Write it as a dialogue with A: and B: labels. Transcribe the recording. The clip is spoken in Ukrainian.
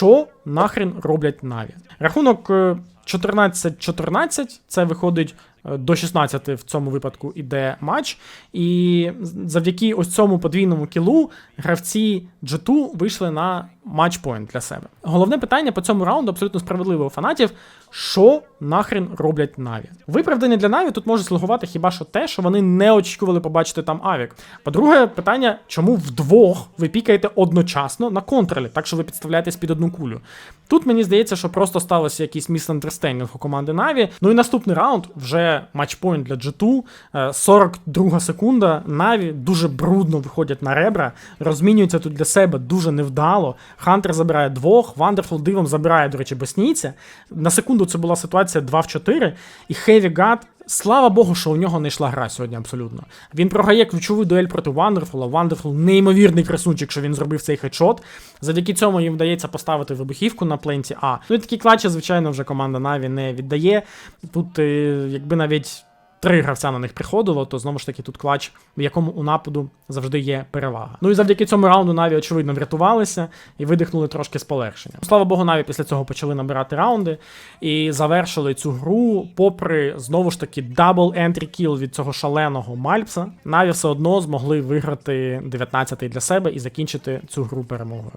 A: що нахрен роблять Наві. Рахунок е, 14-14, це виходить е, до 16 в цьому випадку іде матч. І завдяки ось цьому подвійному кілу гравці G2 вийшли на матчпоінт для себе. Головне питання по цьому раунду абсолютно справедливо у фанатів. Що нахрен роблять Наві? Виправдання для Наві тут може слугувати хіба що те, що вони не очікували побачити там Авік. По-друге, питання, чому вдвох ви пікаєте одночасно на контролі, так що ви підставляєтесь під одну кулю. Тут мені здається, що просто сталося якийсь місандерстендінг у команди Наві. Ну і наступний раунд вже матчпоінт для G2. Е, 42 секунда. Наві дуже брудно виходять на ребра, розмінюються тут для себе дуже невдало. Хантер забирає двох, Вандерфул дивом забирає, до речі, боснійця. На секунду це була ситуація 2 в 4, і Heavy God Слава Богу, що у нього не йшла гра сьогодні абсолютно. Він програє ключову дуель проти Вандерфула. Вандерфул неймовірний красунчик, що він зробив цей хедшот. Завдяки цьому їм вдається поставити вибухівку на пленті А. Ну і такі клатчі, звичайно, вже команда Наві не віддає. Тут, е, якби навіть. Три гравця на них приходило, то знову ж таки тут клач, в якому у нападу завжди є перевага. Ну і завдяки цьому раунду Наві, очевидно, врятувалися і видихнули трошки з полегшенням. Слава Богу, Наві після цього почали набирати раунди і завершили цю гру, попри знову ж таки дабл ентрі кіл від цього шаленого Мальпса. Наві все одно змогли виграти 19-й для себе і закінчити цю гру перемогою.